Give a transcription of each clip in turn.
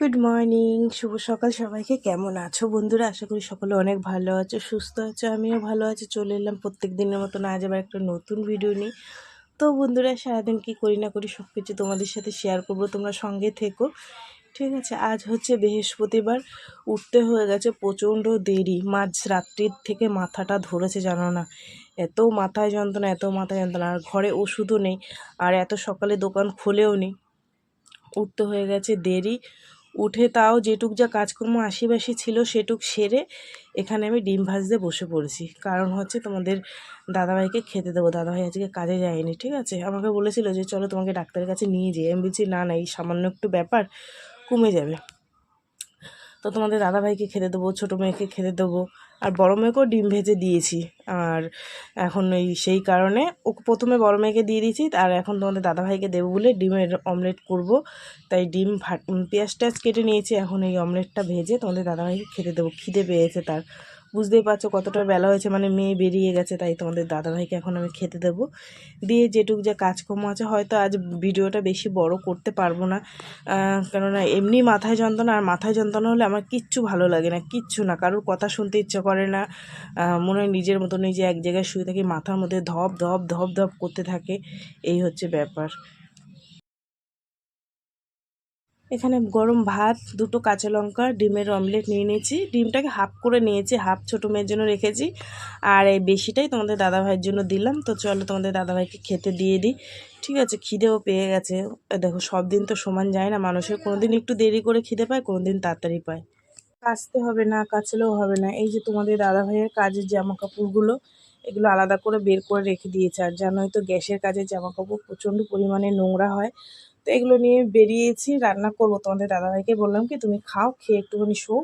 Good morning শুভ সকাল সবাইকে। কেমন আছো বন্ধুরা? আশা করি সকলে অনেক ভালো আছো, সুস্থ আছো, আমিও ভালো আছি। চলে এলাম প্রত্যেক দিনের মতন আজ আবার একটা নতুন ভিডিও নিই তো বন্ধুরা, সারাদিন কী করি না করি সব কিছু তোমাদের সাথে শেয়ার করব, তোমরা সঙ্গে থেকো। ঠিক আছে, আজ হচ্ছে বৃহস্পতিবার, উঠতে হয়ে গেছে প্রচণ্ড দেরি। মাঝ রাত্রির থেকে মাথাটা ধরেছে, জানো না? এত মাথায় যন্ত্রণা, এত মাথায় যন্ত্রণা। আর ঘরে ওষুধও নেই। আর এত সকালে দোকান খুলেও নেই। উঠতে হয়ে গেছে দেরি। উঠে তাও যেটুক যা কাজকর্ম আশিবাসি ছিল সেটুক সেরে এখানে আমি ডিম ভাজতে বসে পড়েছি। কারণ হচ্ছে তোমাদের দাদাভাইকে খেতে দেবো। দাদাভাই আজকে কাজে যায়নি, ঠিক আছে? আমাকে বলেছিল যে, চলো তোমাকে ডাক্তারের কাছে নিয়ে যেয়ে। আমি বলছি, না না, এই সামান্য একটু ব্যাপার কমে যাবে। তো তোমাদের দাদাভাইকে খেতে দেবো, ছোটো মেয়েকে খেতে দেবো। আর বড়ো মেয়েকেও ডিম ভেজে দিয়েছি। আর এখন ওই সেই কারণে ও প্রথমে বড়ো মেয়েকে দিয়ে দিয়েছি, আর এখন তোমাদের দাদাভাইকে দেবো বলে ডিমের অমলেট করব। তাই ডিম ভাট পেঁয়াজ টেয়াজ কেটে নিয়েছি, এখন এই অমলেটটা ভেজে তোমাদের দাদাভাইকে খেতে দেবো। খিদে পেয়েছে তার। বুঝতেই পারছ কতটা বেলা হয়েছে মানে মেয়ে বেরিয়ে গেছে, তাই তোমাদের দাদাভাইকে এখন আমি খেতে দেবো। দিয়ে যেটুক যা কাজকর্ম আছে, হয়তো আজ ভিডিওটা বেশি বড় করতে পারব না কেননা এমনি মাথায় যন্ত্রণা, আর মাথায় যন্ত্রণা হলে আমার কিচ্ছু ভালো লাগে না, কিচ্ছু না, কারোর কথা শুনতে ইচ্ছে করে না মনে হয় নিজের মতো নিজে এক জায়গায় শুয়ে থাকি, মাথার মধ্যে ধপ ধপ ধপ ধপ করতে থাকে, এই হচ্ছে ব্যাপার। এখানে গরম ভাত, দুটো কাঁচা লঙ্কা, ডিমের অমলেট নিয়ে নিয়েছি। ডিমটাকে হাফ করে নিয়েছি হাফ ছোটো মেয়ের জন্য রেখেছি। আর এই বেশিটাই তোমাদের দাদাভাইয়ের জন্য দিলাম। তো চলো তোমাদের দাদাভাইকে খেতে দিয়ে দিই। ঠিক আছে, খিদেও পেয়ে গেছে। দেখো সব দিন তো সমান যায় না। মানুষের কোনো দিন একটু দেরি করে খিদে পায় কোনো দিন তাড়াতাড়ি পায়। কাচতে হবে না, কাচলেও হবে না। এই যে তোমাদের দাদাভাইয়ের কাজের জামা কাপড়গুলো এগুলো আলাদা করে বের করে রেখে দিয়েছে। আর জানোই তো, গ্যাসের কাজের জামা কাপড় প্রচণ্ড পরিমাণে নোংরা হয়। তো এগুলো নিয়ে বেরিয়েছি, রান্না করব। তোমাদের দাদাভাইকে বললাম কি, তুমি খাও, খেয়ে একটুখানি শো।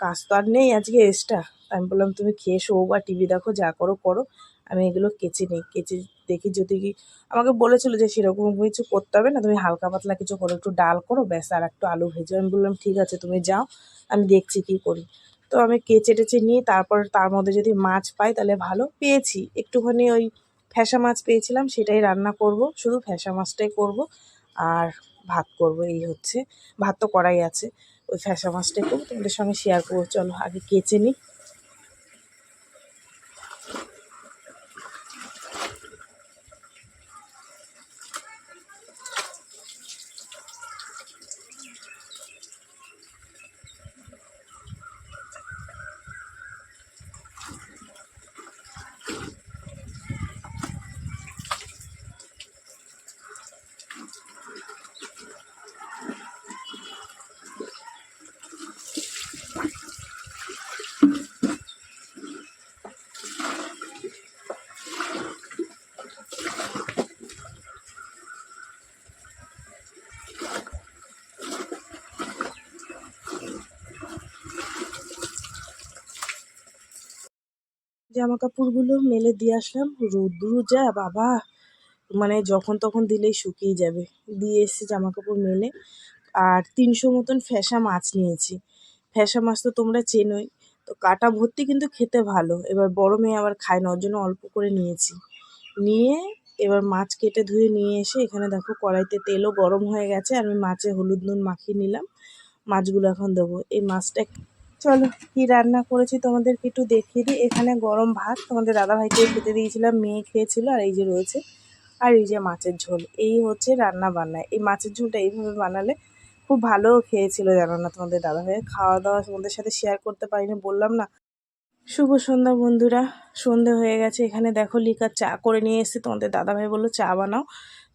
কাজ তো আর নেই আজকে এক্সট্রা আমি বললাম, তুমি খেয়ে শো বা টিভি দেখো, যা করো করো। আমি এগুলো কেচে নিই। কেচে দেখি যদি কি, আমাকে বলেছিল যে সেরকম কিছু করতে হবে না, তুমি হালকা পাতলা কিছু করো, একটু ডাল করো, ব্যাস, আর একটু আলু ভেজো। আমি বললাম, ঠিক আছে, তুমি যাও, আমি দেখছি কি করি। তো আমি কেচে টেচে নিয়ে তারপর তার মধ্যে যদি মাছ পাই তাহলে ভালো, পেয়েছি। একটুখানি ওই ফ্যাসা মাছ পেয়েছিলাম, সেটাই রান্না করব। শুধু ফ্যাসা মাছটাই করব। আর ভাত করব, এই হচ্ছে। ভাত তো করাই আছে। ওই ফ্যাসা মাছটা একটু তোমাদের সঙ্গে শেয়ার করব। চলো, আগে কেচে নিই। জামা কাপড়গুলো মেলে দিয়ে আসলাম। রোদ্রু যা, বাবা! মানে যখন তখন দিলেই শুকিয়ে যাবে। দিয়ে এসে জামা কাপড় মেলে। আর তিনশো মতন ফ্যাসা মাছ নিয়েছি। ফ্যাসা মাছ তো তোমরা চেনোই। তো কাটা ভর্তি কিন্তু খেতে ভালো। এবার বড় মেয়ে আবার খায় না, ওর জন্য অল্প করে নিয়েছি। নিয়ে এবার মাছ কেটে ধুয়ে নিয়ে এসে এখানে দেখো কড়াইতে তেলও গরম হয়ে গেছে। আমি মাছে হলুদ নুন মাখিয়ে নিলাম। মাছগুলো এখন দেবো। এই মাছটা চলো, কি রান্না করেছি তোমাদেরকে একটু দেখিয়ে দিই। এখানে গরম ভাত তোমাদের দাদাভাইকে খেতে দিয়েছিলাম, মেয়ে খেয়েছিল, আর এই যে রয়েছে, আর এই যে মাছের ঝোল। এই হচ্ছে রান্না বান্না। এই মাছের ঝোলটা এইভাবে বানালে খুব ভালো খেয়েছিল জানো না তোমাদের দাদাভাই। খাওয়া দাওয়া তোমাদের সাথে শেয়ার করতে পারিনি, বললাম না। শুভ সন্ধ্যা বন্ধুরা, সন্ধে হয়ে গেছে। এখানে দেখো লিকার চা করে নিয়ে এসেছি। তোমাদের দাদাভাই বলল, চা বানাও,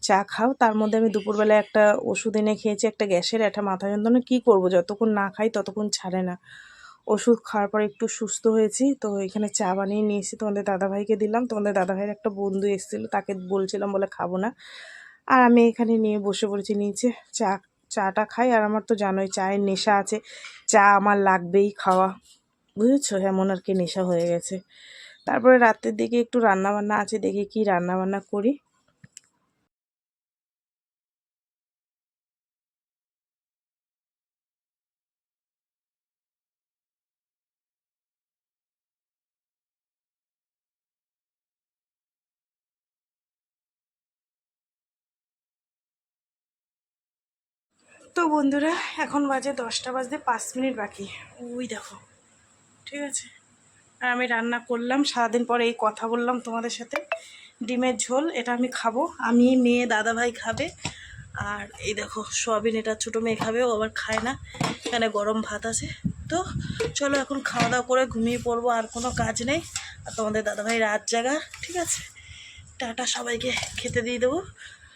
চা খাও। তার মধ্যে আমি দুপুরবেলা একটা ওষুধ এনে খেয়েছি, একটা গ্যাসের, একটা মাথা যন্ত্রণা কী করব? যতক্ষণ না খাই ততক্ষণ ছাড়ে না। ওষুধ খাওয়ার পর একটু সুস্থ হয়েছি। তো এখানে চা বানিয়ে নিয়ে এসে তোমাদের দাদাভাইকে দিলাম। তোমাদের দাদাভাইয়ের একটা বন্ধু এসেছিল, তাকে বলছিলাম বলে খাব না। আর আমি এখানে নিয়ে বসে পড়েছি নিচে। চা, চাটা খাই। আর আমার তো জানোই, চায়ের নেশা আছে। চা আমার লাগবেই খাওয়া। বুঝেছ? এমন আর কি নেশা হয়ে গেছে। তারপরে রাতের দিকে একটু রান্নাবান্না আছে, দেখি কি রান্নাবান্না করি। তো বন্ধুরা, এখন বাজে দশটা বাজতে পাঁচ মিনিট বাকি। ওই দেখো, ঠিক আছে? আর আমি রান্না করলাম, সারাদিন পরে এই কথা বললাম তোমাদের সাথে। ডিমের ঝোল, এটা আমি খাব। আমি, মেয়ে দাদা ভাই খাবে। আর এই দেখো, সোয়াবিন এটা ছোটো মেয়ে খাবে, ও আবার খায় না। এখানে গরম ভাত আছে। তো চলো এখন খাওয়া দাওয়া করে ঘুমিয়ে পড়ব, আর কোনো কাজ নেই। আর তোমাদের দাদাভাই রাত জাগা, ঠিক আছে? টাটা, সবাইকে খেতে দিয়ে দেবো।